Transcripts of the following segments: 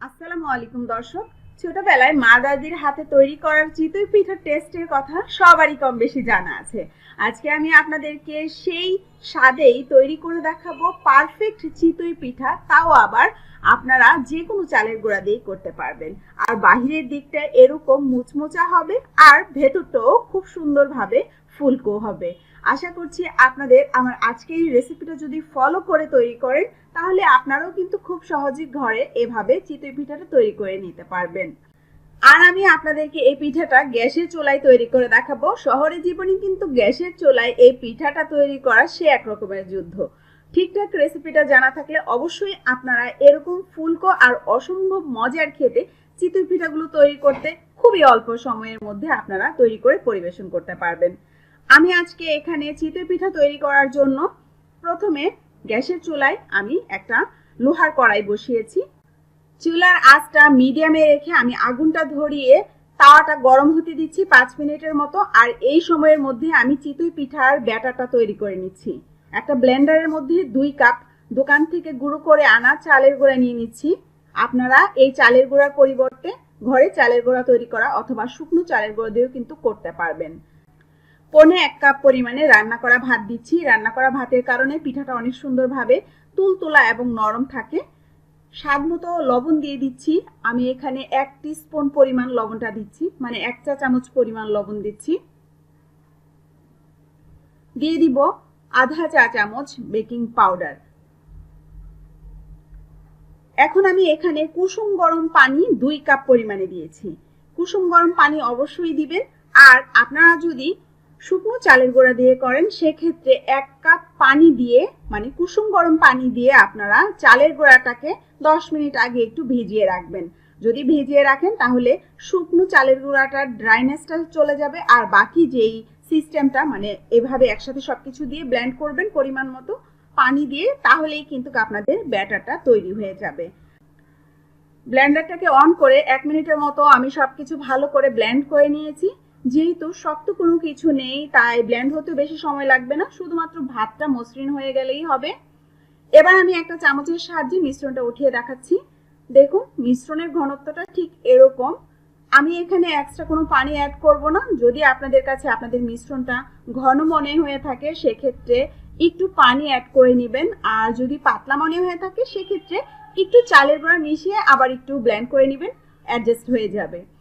আসসালামু আলাইকুম দর্শক। ছোটবেলায় মা দাদির হাতে তৈরি করার চিতই পিঠার টেস্টের কথা সবারই কম বেশি জানা আছে। আজকে আমি আপনাদেরকে সেই স্বাদেই তৈরি করে দেখাবো পারফেক্ট চিতই পিঠা, তাও আবার আপনারা যে কোনো চালের গুঁড়া দিয়ে করতে পারবেন। আর বাহিরের দিকটা এরকম মুচমোচা হবে আর ভেতরটাও খুব সুন্দরভাবে ফুলকো হবে। আশা করছি আপনাদের আমার আজকের এই রেসিপিটা যদি ফলো করে তৈরি করেন, তাহলে আপনারাও কিন্তু খুব সহজেই ঘরে এভাবে চিতই পিঠাটা তৈরি করে নিতে পারবেন। আর আমি আপনাদেরকে এই পিঠাটা গ্যাসের চুলায় তৈরি করে দেখাবো। শহরে জীবনে কিন্তু গ্যাসের চুলায় এই পিঠাটা তৈরি করা সে এক রকমের যুদ্ধ। ঠিকঠাক রেসিপিটা জানা থাকলে অবশ্যই আপনারা এরকম ফুলকো আর অসম্ভব মজার খেতে চিতই পিঠাগুলো তৈরি করতে খুবই অল্প সময়ের মধ্যে আপনারা তৈরি করে পরিবেশন করতে পারবেন। আমি আজকে এখানে চিতই পিঠা তৈরি করার জন্য প্রথমে গ্যাসের চুলায় আমি একটা লোহার কড়াই বসিয়েছি। চুলার আঁচটা মিডিয়ামে রেখে আমি আগুনটা ধরিয়ে তাওয়াটা গরম হতে দিচ্ছি পাঁচ মিনিটের মতো, আর এই সময়ের মধ্যে আমি চিতই পিঠার ব্যাটারটা তৈরি করে নিচ্ছি। একটা ব্লেন্ডারের মধ্যে দুই কাপ দোকান থেকে গুঁড়ো করে আনা চালের গুঁড়া নিয়ে নিচ্ছি। আপনারা এই চালের গুঁড়ার পরিবর্তে ঘরে চালের গুঁড়া তৈরি করা অথবা শুকনো চালের গুঁড়ো দিয়েও কিন্তু করতে পারবেন। পনে এক কাপ পরিমাণে রান্না করা ভাত দিচ্ছি। রান্না করা ভাতের কারণে পিঠাটা অনেক সুন্দরভাবে তুলতুলা এবং নরম থাকে। স্বাদ মতো লবণ দিয়ে দিচ্ছি। আমি এখানে এক স্পুন পরিমাণ লবণটা দিচ্ছি মানে এক চা চামচ পরিমাণ লবণ দিচ্ছি। দিয়ে দিব আধা চা চামচ বেকিং পাউডার। এখন আমি এখানে কুসুম গরম পানি দুই কাপ পরিমাণে দিয়েছি। কুসুম গরম পানি অবশ্যই দিবেন। আর আপনারা যদি শুকনো চালের গোড়া দিয়ে করেন। সেক্ষেত্রে এক কাপ পানি দিয়ে মানে কুসুম গরম পানি দিয়ে আপনারা চালের গোড়াটাকে দশ মিনিট আগে একটু ভিজিয়ে রাখবেন। যদি ভিজিয়ে রাখেন তাহলে শুকনো চালের গুঁড়াটার ড্রাইনেসটা চলে যাবে আর বাকি যেই সিস্টেমটা মানে এভাবে একসাথে সব কিছু দিয়ে ব্ল্যান্ড করবেন পরিমাণ মতো পানি দিয়ে, তাহলেই কিন্তু আপনাদের ব্যাটারটা তৈরি হয়ে যাবে। ব্ল্যান্ডারটাকে অন করে এক মিনিটের মতো আমি সব কিছু ভালো করে ব্ল্যান্ড করে নিয়েছি। যেহেতু শক্ত কোনো কিছু নেই, তাই ব্লেন্ড হতে বেশি সময় লাগবে না। শুধুমাত্র ভাতটা মসৃণ হয়ে গেলেই হবে। এবার আমি একটা চামচের সাহায্যে মিশ্রণটা উঠিয়ে দেখাচ্ছি। দেখুন, মিশ্রণের ঘনত্বটা ঠিক এরকম। আমি এখানে এক্সট্রা কোনো পানি অ্যাড করব না। যদি আপনাদের কাছে আপনাদের মিশ্রণটা ঘন মনে হয়ে থাকে, সেক্ষেত্রে একটু পানি অ্যাড করে নেবেন। আর যদি পাতলা মনে হয়ে থাকে, সেক্ষেত্রে একটু চালের গুঁড়া মিশিয়ে আবার একটু ব্লেন্ড করে নেবেন। অ্যাডজাস্ট হয়ে যাবে।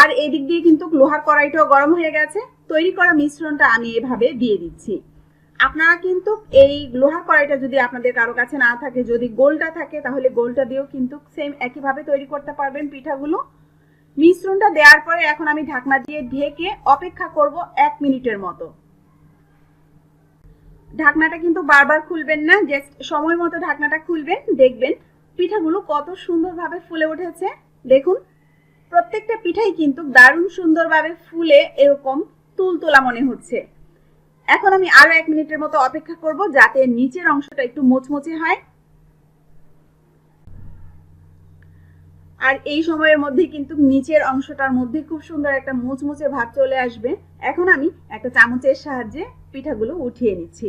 আর এদিক দিয়ে কিন্তু লোহার কড়াইটাও গরম হয়ে গেছে। তৈরি করা মিশ্রণটা আমি এভাবে দিয়ে দিচ্ছি। আপনারা কিন্তু এই লোহার কড়াইটা যদি আপনাদের কারও কাছে না থাকে, যদি গোলটা থাকে, তাহলে গোলটা দিয়েও কিন্তু সেম একইভাবে তৈরি করতে পারবেন পিঠাগুলো। মিশ্রণটা দেওয়ার পরে এখন আমি ঢাকনা দিয়ে ঢেকে অপেক্ষা করব এক মিনিটের মতো। ঢাকনাটা কিন্তু বারবার খুলবেন না জাস্ট সময় মতো ঢাকনাটা খুলবেন, দেখবেন পিঠাগুলো কত সুন্দরভাবে ফুলে উঠেছে। দেখুন প্রত্যেকটা পিঠাই কিন্তু দারুণ সুন্দরভাবে ফুলে এরকম তুলতোলা মনে হচ্ছে। এখন আমি আরও এক মিনিটের মতো অপেক্ষা করব যাতে নিচের অংশটা একটু মোচমোচে হয়। আর এই সময়ের মধ্যে কিন্তু নিচের অংশটার মধ্যে খুব সুন্দর একটা মুচমুচে ভাব চলে আসবে। এখন আমি একটা চামচের সাহায্যে পিঠাগুলো উঠিয়ে নিচ্ছি।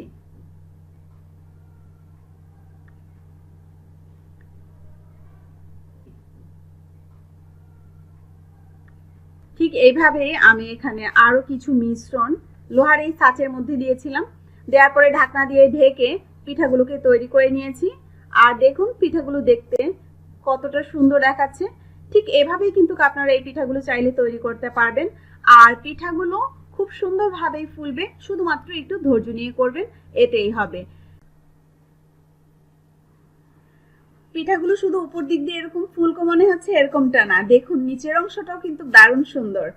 ঠিক এইভাবেই আমি এখানে আরও কিছু মিশ্রণ লোহার এই ছাঁচের মধ্যে দিয়েছিলাম। দেওয়ার পরে ঢাকনা দিয়ে ঢেকে পিঠাগুলোকে তৈরি করে নিয়েছি। আর দেখুন পিঠাগুলো দেখতে কতটা সুন্দর দেখাচ্ছে। ঠিক এভাবেই কিন্তু আপনারা এই পিঠাগুলো চাইলে তৈরি করতে পারবেন। আর পিঠাগুলো খুব সুন্দরভাবেই ফুলবে, শুধুমাত্র একটু ধৈর্য নিয়ে করবেন, এতেই হবে। পিঠাগুলো শুধু উপর দিক দিয়ে এরকম ফুলকো মনে হচ্ছে, এরকমটা না। দেখুন, নিচের অংশটাও কিন্তু দারুণ সুন্দর।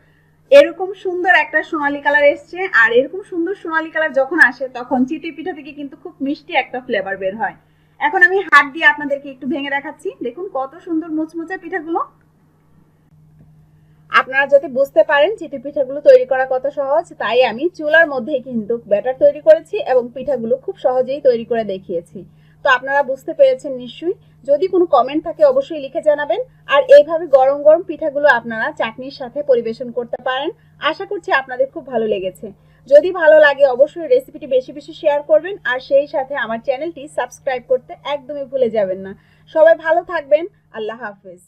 এরকম সুন্দর একটা সোনালি কালার এসছে, আর এরকম সুন্দর সোনালি কালার যখন আসে, তখন চিটি পিঠা থেকে কিন্তু খুব মিষ্টি একটা ফ্লেভার বের হয়। এখন আমি হাত দিয়ে আপনাদেরকে একটু ভেঙে দেখাচ্ছি। দেখুন, কত সুন্দর মুচমুচা পিঠাগুলো। আপনারা যাতে বুঝতে পারেন চিটি পিঠাগুলো তৈরি করা কত সহজ, তাই আমি চুলার মধ্যেই কিন্তু ব্যাটার তৈরি করেছি এবং পিঠাগুলো খুব সহজেই তৈরি করে দেখিয়েছি। তো আপনারা বুঝতে পেরেছেন নিশ্চয়ই। যদি কোনো কমেন্ট থাকে, অবশ্যই লিখে জানাবেন। আর এইভাবে গরম গরম পিঠাগুলো আপনারা চাটনির সাথে পরিবেশন করতে পারেন। আশা করছি আপনাদের খুব ভালো লেগেছে। যদি ভালো লাগে, অবশ্যই রেসিপিটি বেশি বেশি শেয়ার করবেন। আর সেই সাথে আমার চ্যানেলটি সাবস্ক্রাইব করতে একদমই ভুলে যাবেন না। সবাই ভালো থাকবেন। আল্লাহ হাফেজ।